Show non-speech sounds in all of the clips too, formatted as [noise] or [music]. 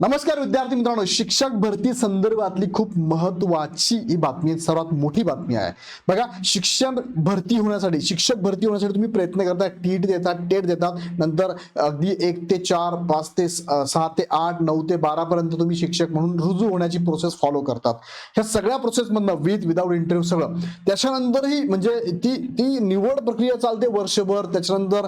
नमस्कार विद्यार्थी मित्रांनो शिक्षक भरती संदर्भातली खूप महत्वाची ही बातमी आहे, सर्वात मोठी बातमी आहे. बघा शिक्षण भरती होण्यासाठी शिक्षक भरती होण्यासाठी तुम्ही प्रयत्न करता टीट देतात टेट देतात नंतर अगदी एक ते चार पाच ते सहा ते आठ नऊ ते बारा पर्यंत तुम्ही शिक्षक म्हणून रुजू होण्याची प्रोसेस फॉलो करतात. ह्या सगळ्या प्रोसेसमधनं विथ विदाऊट इंटरव्ह्यू सगळं त्याच्यानंतरही म्हणजे ती ती निवड प्रक्रिया चालते वर्षभर त्याच्यानंतर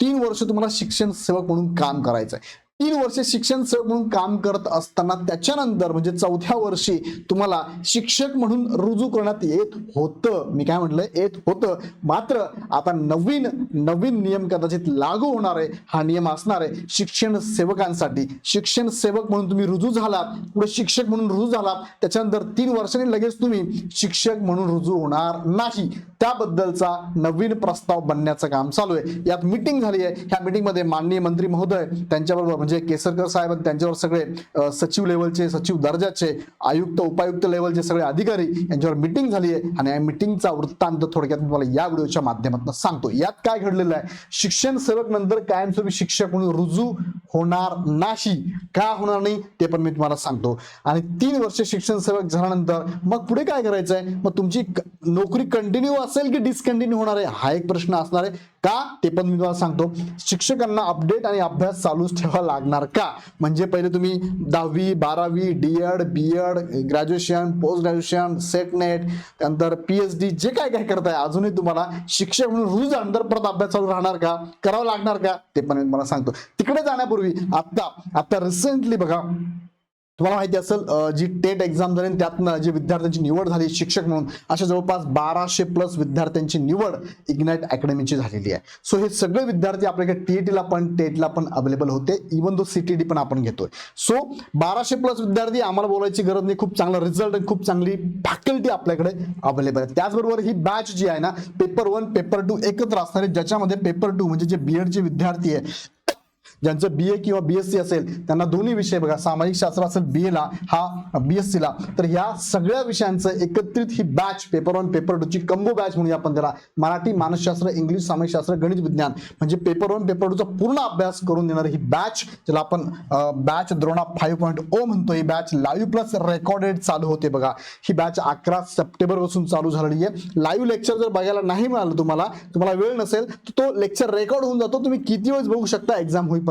तीन वर्ष तुम्हाला शिक्षण सेवक म्हणून काम करायचं आहे तीन वर्ष शिक्षण सेवक म्हणून काम करत असताना त्याच्यानंतर म्हणजे चौथ्या वर्षी तुम्हाला शिक्षक म्हणून रुजू करण्यात येत होतं. मी काय म्हटलं? येत होतं. मात्र आता नवीन नवीन नियम कदाचित लागू होणार आहे. हा नियम असणार आहे. शिक्षण सेवकांसाठी. शिक्षण सेवक म्हणून तुम्ही रुजू झालात. पुढे शिक्षक म्हणून रुजू झालात. त्याच्यानंतर तीन वर्षांनी लगेच तुम्ही शिक्षक म्हणून रुजू होणार नाही. त्याबद्दलचा नवीन प्रस्ताव बनण्याचं काम चालू आहे. यात मिटिंग झाली आहे. ह्या मिटिंगमध्ये माननीय मंत्री महोदय त्यांच्याबरोबर म्हणजे केसरकर साहेब आणि त्यांच्यावर सगळे सचिव लेवलचे सचिव दर्जाचे आयुक्त उपायुक्त लेवलचे सगळे अधिकारी यांच्यावर मिटिंग झाली आहे आणि या मिटिंगचा वृत्तांत थोडक्यात मी तुम्हाला या व्हिडिओच्या माध्यमातून सांगतो यात काय घडलेलं आहे? शिक्षण सेवक नंतर कायमस्वरूपी शिक्षक म्हणून रुजू होणार नाही. का होणार नाही? ते पण मी तुम्हाला सांगतो. आणि तीन वर्ष शिक्षण सेवक झाल्यानंतर मग पुढे काय करायचं आहे मग तुमची नोकरी कंटिन्यू असेल की डिसकंटिन्यू होणार आहे? हा एक प्रश्न असणार आहे. का? ते पण मी तुम्हाला सांगतो. शिक्षकांना अपडेट आणि अभ्यास चालूच ठेवा लागणार का? म्हणजे पहिले तुम्ही दहावी बारावी D Ed B Ed graduation post graduation SET NET त्यानंतर पी एच डी जे काय काय करताय अजूनही तुम्हाला शिक्षक म्हणून रुज झाल्यानंतर परत अभ्यास चालू राहणार का? करावं लागणार का? ते पण मी तुम्हाला सांगतो. तिकडे जाण्यापूर्वी आता आत्ता रिसेंटली बघा. तुम्हाला माहिती असेल जी टेट एक्झाम झाली त्यातनं जे विद्यार्थ्यांची निवड झाली शिक्षक म्हणून अशा जवळपास बाराशे प्लस विद्यार्थ्यांची निवड इग्नाइट अकॅडमीची झालेली आहे. सो हे सगळे विद्यार्थी आपल्याकडे टीईटीला पण टेटला पण अवेलेबल होते. इवन दो सीटीडी पण आपण घेतोय. सो बाराशे प्लस विद्यार्थी आम्हाला बोलायची गरज नाही. खूप चांगला रिझल्ट आणि खूप चांगली फॅकल्टी आपल्याकडे अवेलेबल आहे. त्याचबरोबर ही बॅच जी आहे ना पेपर वन पेपर टू एकत्र असणार आहे ज्याच्यामध्ये पेपर टू म्हणजे जे बीएडचे विद्यार्थी आहे ज्यांचं बी ए किंवा बीएससी असेल त्यांना दोन्ही विषय बघा. सामाजिक शास्त्र असेल बी ला हा बीएससी ला. तर ह्या सगळ्या विषयांचं एकत्रित ही batch paper one paper two ची कंबो बॅच म्हणूया आपण त्याला. मराठी मानसशास्त्र इंग्लिश सामाजिक शास्त्र गणित विज्ञान. म्हणजे पेपर वन पेपर टूचा पूर्ण अभ्यास करून देणारी ही बॅच ज्याला आपण batch Drona five point O म्हणतो ही बॅच लाईव्ह प्लस रेकॉर्डेड चालू होते बघा. ही बॅच अकरा सप्टेंबरपासून चालू झालेली आहे. लाईव्ह लेक्चर जर बघायला नाही मिळालं तुम्हाला तुम्हाला वेळ नसेल तर तो लेक्चर रेकॉर्ड होऊन जातो. तुम्ही किती वेळेस बघू शकता एक्झाम होईपर्यंत.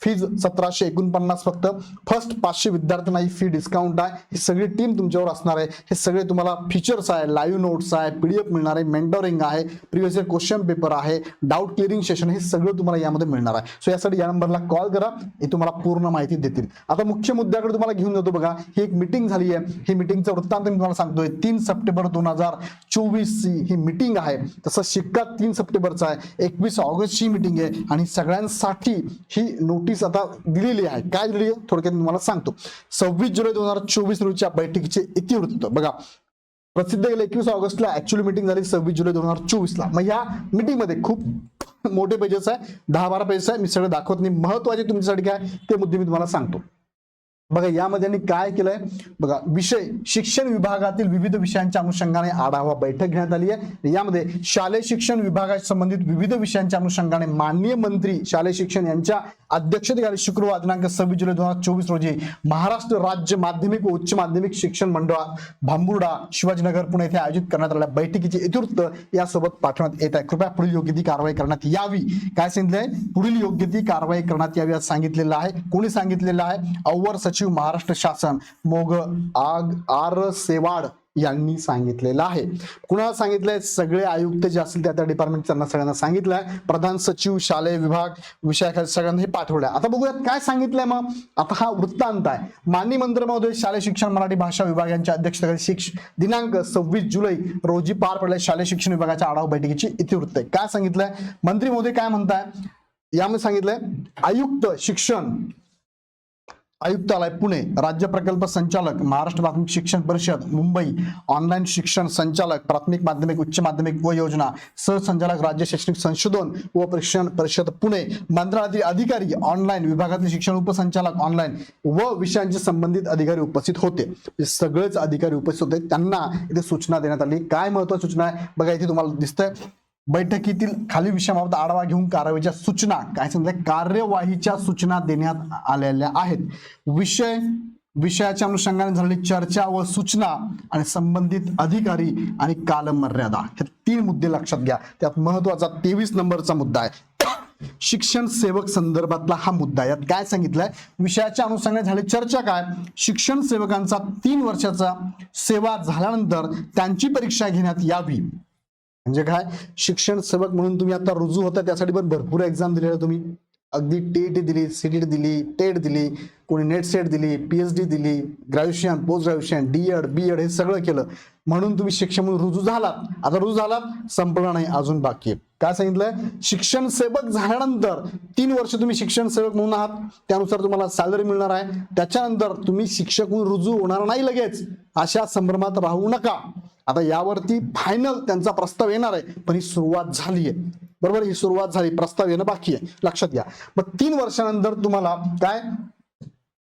फीज सतराशे एकोणपन्नास फक्त. फर्स्ट पाचशे विद्यार्थ्यांना ही फी डिस्काउंट आहे. ही सगळी टीम तुमच्यावर असणार आहे. हे सगळे तुम्हाला फीचर्स आहे लाईव्ह नोट्स आहे. पीडीएफ मिळणार आहे. मेंटोरिंग आहे. प्रिव्हियस इयर क्वेश्चन पेपर आहे. डाऊट क्लिअरिंग सेशन हे सगळं तुम्हाला यामध्ये मिळणार आहे. सो यासाठी या नंबरला कॉल करा. हे तुम्हाला पूर्ण माहिती देतील. आता मुख्य मुद्द्याकडे तुम्हाला घेऊन जातो बघा. ही एक मिटिंग झाली आहे. ही मिटिंगचा वृत्तांत मी तुम्हाला सांगतोय. तीन सप्टेंबर दोन हजार चोवीस ची ही मिटिंग आहे. तसं शिक्का तीन सप्टेंबरचा आहे. एकवीस ऑगस्टची मिटिंग आहे. आणि सगळ्यांसाठी ही नोटीस आता दिलेली आहे. काय दिलेली आहे? थोडक्यात तुम्हाला सांगतो. सव्वीस जुलै दोन हजार चोवीस रोजीच्या बैठकीचे इतिवृत्त बघा प्रसिद्ध गेले एकवीस ऑगस्टला. ऍक्च्युअली मिटिंग झाली सव्वीस जुलै दोन हजार चोवीसला. मग या मीटिंगमध्ये खूप मोठे पेजेस आहे. दहा बारा पेजेस आहे. मी सगळं दाखवत नाही. महत्त्वाचे तुमच्यासाठी काय ते मुद्दे मी तुम्हाला सांगतो. बघा यामध्ये यांनी काय केलंय? बघा विषय शिक्षण विभागातील विविध विषयांच्या अनुषंगाने आढावा बैठक घेण्यात आली आहे. यामध्ये शालेय शिक्षण विभागाशी संबंधित विविध विषयांच्या अनुषंगाने माननीय मंत्री शालेय शिक्षण यांच्या अध्यक्षतेखाली शुक्रवार दिनांक सव्वीस जुलै दोन हजार चोवीस रोजी महाराष्ट्र राज्य माध्यमिक व उच्च माध्यमिक शिक्षण मंडळ भांबुर्डा शिवाजीनगर पुणे येथे आयोजित करण्यात आलेल्या बैठकीचे इतिवृत्त यासोबत पाठवण्यात येत आहे. कृपया पुढील योग्य ती कारवाई करण्यात यावी. काय सांगितलंय? पुढील योग्य ती कारवाई करण्यात यावी असं सांगितलेलं आहे. कोणी सांगितलेलं आहे? अव्वर सचिव महाराष्ट्र शासन मोग आग आर सेवाड यांनी सांगितलेलं आहे. कुणाला सांगितलंय? सगळे आयुक्त जे असतील त्या त्या डिपार्टमेंट त्यांना सगळ्यांना सांगितलंय. प्रधान सचिव शालेय विभाग विषयाखाली सगळ्यांना हे पाठवलंय. आता बघूयात काय सांगितलंय मग. आता हा वृत्तांत आहे. माननीय मंत्री महोदय शालेय शिक्षण मराठी भाषा विभाग यांच्या अध्यक्षतेखाली शिक्ष दिनांक सव्वीस जुलै रोजी पार पडल्या शालेय शिक्षण विभागाच्या आढावा बैठकीची इतिवृत्त आहे. काय सांगितलंय? मंत्री महोदय काय म्हणताय? यामध्ये सांगितलंय आयुक्त शिक्षण आयुक्तालय पुणे. राज्य प्रकल्प संचालक महाराष्ट्र प्राथमिक शिक्षण परिषद मुंबई. ऑनलाईन शिक्षण संचालक प्राथमिक माध्यमिक उच्च माध्यमिक व योजना. सहसंचालक राज्य शैक्षणिक संशोधन व प्रशिक्षण परिषद पुणे. मंत्रालयातील अधिकारी ऑनलाईन विभागातील शिक्षण उपसंचालक ऑनलाईन व विषयांचे संबंधित अधिकारी उपस्थित होते. हे सगळेच अधिकारी उपस्थित होते. त्यांना इथे सूचना देण्यात आली. काय महत्वाची सूचना आहे? बघा इथे तुम्हाला दिसतंय. बैठकीतील खाली विषयाबाबत आढावा घेऊन कारवाईच्या सूचना काय सांगितलं कार्यवाहीच्या सूचना देण्यात आलेल्या आहेत. विषय विषयाच्या अनुषंगाने झालेली चर्चा व सूचना आणि संबंधित अधिकारी आणि कालमर्यादा हे तीन मुद्दे लक्षात घ्या. त्यात महत्त्वाचा तेवीस नंबरचा मुद्दा आहे. शिक्षण सेवक संदर्भातला हा मुद्दा यात काय सांगितलंय? विषयाच्या अनुषंगाने झाली चर्चा काय? शिक्षण सेवकांचा तीन वर्षाचा सेवा झाल्यानंतर त्यांची परीक्षा घेण्यात यावी. म्हणजे काय? शिक्षण सेवक म्हणून तुम्ही आता रुजू होता त्यासाठी पण भरपूर एक्झाम दिलेल्या तुम्ही. अगदी टीईटी दिली सीटीटी दिली टेट दिली कोणी नेट सेट दिली पीएचडी दिली graduation post graduation D Ed B Ed हे सगळं केलं. म्हणून तुम्ही शिक्षण म्हणून रुजू झालात. आता रुजू झालात संपणार नाही अजून बाकी आहे. काय सांगितलंय? शिक्षण सेवक झाल्यानंतर तीन वर्ष तुम्ही शिक्षण सेवक म्हणून आहात. त्यानुसार तुम्हाला सॅलरी मिळणार आहे. त्याच्यानंतर तुम्ही शिक्षक म्हणून रुजू होणार नाही लगेच. अशा संभ्रमात राहू नका. आता यावरती फायनल त्यांचा प्रस्ताव येणार आहे पण ही सुरुवात झाली आहे बरोबर? ही सुरुवात झाली प्रस्ताव येणं बाकी आहे. लक्षात घ्या. मग तीन वर्षानंतर तुम्हाला काय?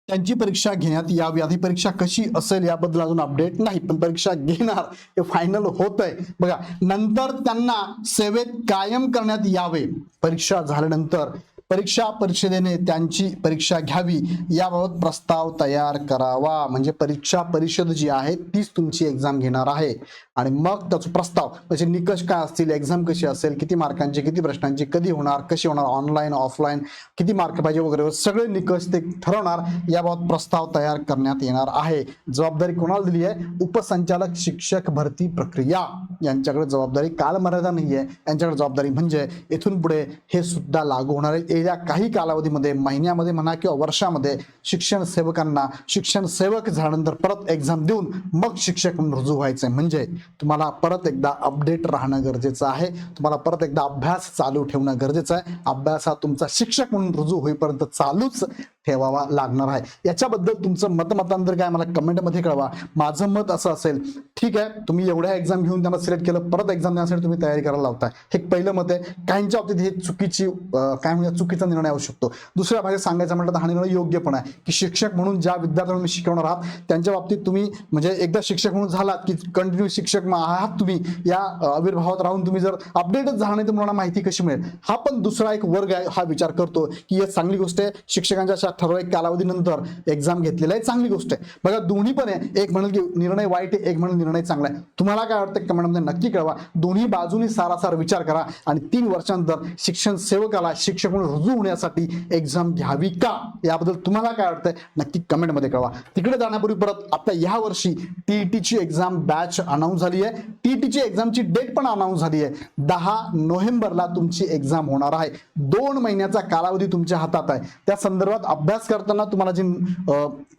त्यांची परीक्षा घेण्यात यावी. आधी परीक्षा कशी असेल याबद्दल अजून अपडेट नाही पण परीक्षा घेणार. हे फायनल होत आहे बघा नंतर त्यांना सेवेत कायम करण्यात यावे. परीक्षा झाल्यानंतर परीक्षा परिषदेने त्यांची परीक्षा घ्यावी याबाबत प्रस्ताव तयार करावा. म्हणजे परीक्षा परिषद जी आहे तीच तुमची एक्झाम घेणार आहे. आणि मग त्याचा प्रस्ताव म्हणजे निकष काय असतील एक्झाम कशी असेल किती मार्कांची किती प्रश्नांची कधी होणार कशी होणार ऑनलाईन ऑफलाईन किती मार्क पाहिजे वगैरे सगळे निकष ते ठरवणार याबाबत प्रस्ताव तयार करण्यात येणार आहे. जबाबदारी कोणाला दिली आहे? उपसंचालक शिक्षक भरती प्रक्रिया. यांच्याकडे जबाबदारी कालमर्यादा नाही आहे यांच्याकडे जबाबदारी म्हणजे इथून पुढे हे सुद्धा लागू होणार आहे. येत्या काही कालावधीमध्ये महिन्यामध्ये म्हणा किंवा वर्षामध्ये शिक्षण सेवकांना शिक्षण सेवक झाल्यानंतर परत एक्झाम देऊन मग शिक्षक म्हणून रुजू व्हायचंय. म्हणजे तुम्हाला परत एकदा अपडेट राहणं गरजेचं आहे. तुम्हाला परत एकदा अभ्यास चालू ठेवणं गरजेचं आहे. अभ्यास हा तुमचा शिक्षक म्हणून रुजू होईपर्यंत चालूच ठेवावा लागणार आहे. याच्याबद्दल तुमचं मतमतांतर काय मला कमेंटमध्ये कळवा. माझं मत असं असेल ठीक आहे तुम्ही एवढ्या एक्झाम घेऊन त्यांना सिलेक्ट केलं परत एक्झाम देण्यासाठी तुम्ही तयारी करायला लावताय. हे एक पहिलं मत आहे. काहींच्या बाबतीत हे चुकीची काय म्हणजे चुकीचा निर्णय असू शकतो. दुसऱ्या भागात सांगायचं म्हटलं तर हा निर्णय योग्य पण आहे. की शिक्षक म्हणून ज्या विद्यार्थ्यांना तुम्ही शिकवणार आहात त्यांच्या बाबतीत तुम्ही म्हणजे एकदा शिक्षक म्हणून झालात की कंटिन्यू शिक्षक आहात तुम्ही या आविर्भावात राहून तुम्ही जर अपडेटच झाला नाही तर मुलांना माहिती कशी मिळेल? हा पण दुसरा एक वर्ग आहे हा विचार करतो की ही चांगली गोष्ट आहे. शिक्षकांच्या ठराविक कालावधीनंतर एक्झाम घेतलेला आहे. चांगली गोष्ट आहे. बघा दोन्ही पण आहे. एक म्हणेल की निर्णय वाईट आहे एक म्हणेल निर्णय चांगला आहे. तुम्हाला काय वाटतं? कमेंटमध्ये नक्की कळवा. दोन्ही बाजूनी सारासार विचार करा आणि तीन वर्षानंतर शिक्षण सेवकाला शिक्षक म्हणून रुजू होण्यासाठी एक्झाम घ्यावी का? याबद्दल तुम्हाला काय वाटतंय? नक्की कमेंटमध्ये कळवा. तिकडे जाण्यापूर्वी परत आता या वर्षी टीईटीची एक्झाम बॅच अनाऊन्स झाली आहे. टीईटीची एक्झामची डेट पण अनाऊन्स झाली आहे. दहा नोव्हेंबरला तुमची एक्झाम होणार आहे. दोन महिन्याचा कालावधी तुमच्या हातात आहे. त्या संदर्भात अभ्यास करताना तुम्हाला जे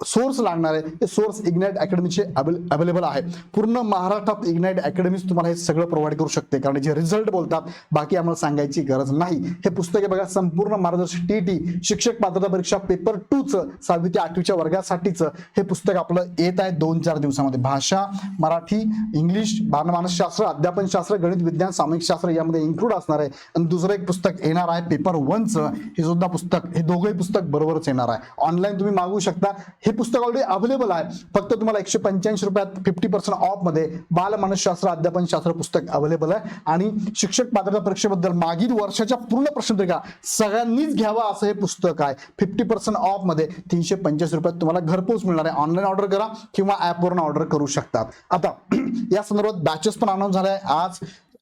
सोर्स लागणार आहे ते सोर्स इग्नाइट अकॅडमीचे अवेलेबल आहे. पूर्ण महाराष्ट्रात इग्नाइट अकॅडमीज तुम्हाला हे सगळं प्रोव्हाइड करू शकते. कारण जे रिझल्ट बोलतात बाकी आम्हाला सांगायची गरज नाही. हे पुस्तक आहे बघा संपूर्ण मार्गदर्शक टी शिक्षक पात्रता परीक्षा पेपर टूचं सहावी ते आठवीच्या वर्गासाठीचं हे पुस्तक आपलं येत आहे दोन चार दिवसामध्ये. भाषा मराठी इंग्लिश मानसशास्त्र अध्यापनशास्त्र गणित विज्ञान सामाजिक शास्त्र यामध्ये इन्क्लूड असणार आहे. आणि दुसरं एक पुस्तक येणार आहे पेपर वनचं हे सुद्धा पुस्तक हे दोघंही पुस्तक बरोबरच येणार आहे. ऑनलाईन तुम्ही मागवू शकता. हे पुस्तक ऑलरेडी अवेलेबल आहे. फक्त तुम्हाला एकशे पंच्याऐंशी रुपयात फिफ्टी पर्सेंट ऑफमध्ये बाल अध्यापन अध्यापनशास्त्र पुस्तक अवेलेबल आहे. आणि शिक्षक पात्रता परीक्षेबद्दल मागील वर्षाच्या पूर्ण प्रश्नपत्रिका सगळ्यांनीच घ्यावा असं हे पुस्तक आहे. फिफ्टी पर्सेंट ऑफमध्ये तीनशे पंच्याऐंशी रुपयात तुम्हाला घरपोच मिळणार आहे. ऑनलाईन ऑर्डर करा किंवा ॲपवरून ऑर्डर करू शकतात आता [clears throat] या संदर्भात बॅचेस पण अनाऊन्स झाले आहे. आज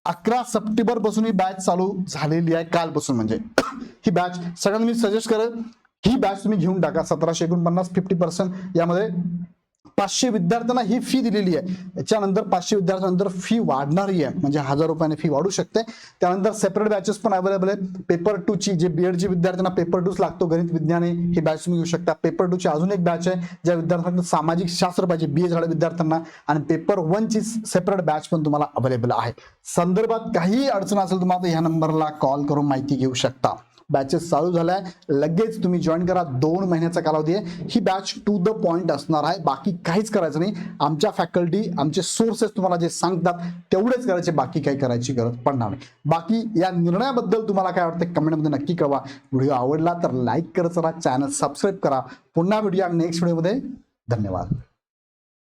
अकरा सप्टेंबरपासून ही बॅच चालू झालेली आहे. कालपासून म्हणजे [clears throat] ही बॅच सगळ्यांना मी सजेस्ट करेल. ही बॅच तुम्ही घेऊन टाका. सतराशे एकोणपन्नास फिफ्टी पर्सेंट यामध्ये पाचशे विद्यार्थ्यांना ही फी दिलेली आहे. याच्यानंतर पाचशे विद्यार्थ्यांनंतर फी वाढणारी आहे. म्हणजे हजार रुपयाने फी वाढू शकते. त्यानंतर सेपरेट बॅचेस पण अवेलेबल आहे पेपर टू ची जे बीएडची विद्यार्थ्यांना पेपर टूच लागतो गणित विज्ञाने ही बॅच तुम्ही घेऊ शकता. पेपर टू ची अजून एक बॅच आहे ज्या विद्यार्थ्यांना सामाजिक शास्त्र पाहिजे बी ए झाल्या विद्यार्थ्यांना. आणि पेपर वन ची सेपरेट बॅच पण तुम्हाला अवेलेबल आहे. संदर्भात काही अडचण असेल तुम्हाला ह्या नंबरला कॉल करून माहिती घेऊ शकता. बॅचेस चालू झाल्या. लगेच तुम्ही जॉईन करा. दोन महिन्याचा कालावधी आहे. ही बॅच टू द पॉइंट असणार आहे. बाकी काहीच करायचं नाही. आमच्या फॅकल्टी आमचे सोर्सेस तुम्हाला जे सांगतात तेवढेच करायचे. बाकी काही करायची गरज पडणार नाही. बाकी या निर्णयाबद्दल तुम्हाला काय वाटतं कमेंटमध्ये नक्की कळवा. व्हिडिओ आवडला तर लाईक करत चला. चॅनल सबस्क्राईब करा. पुन्हा व्हिडिओ नेक्स्ट व्हिडिओमध्ये धन्यवाद.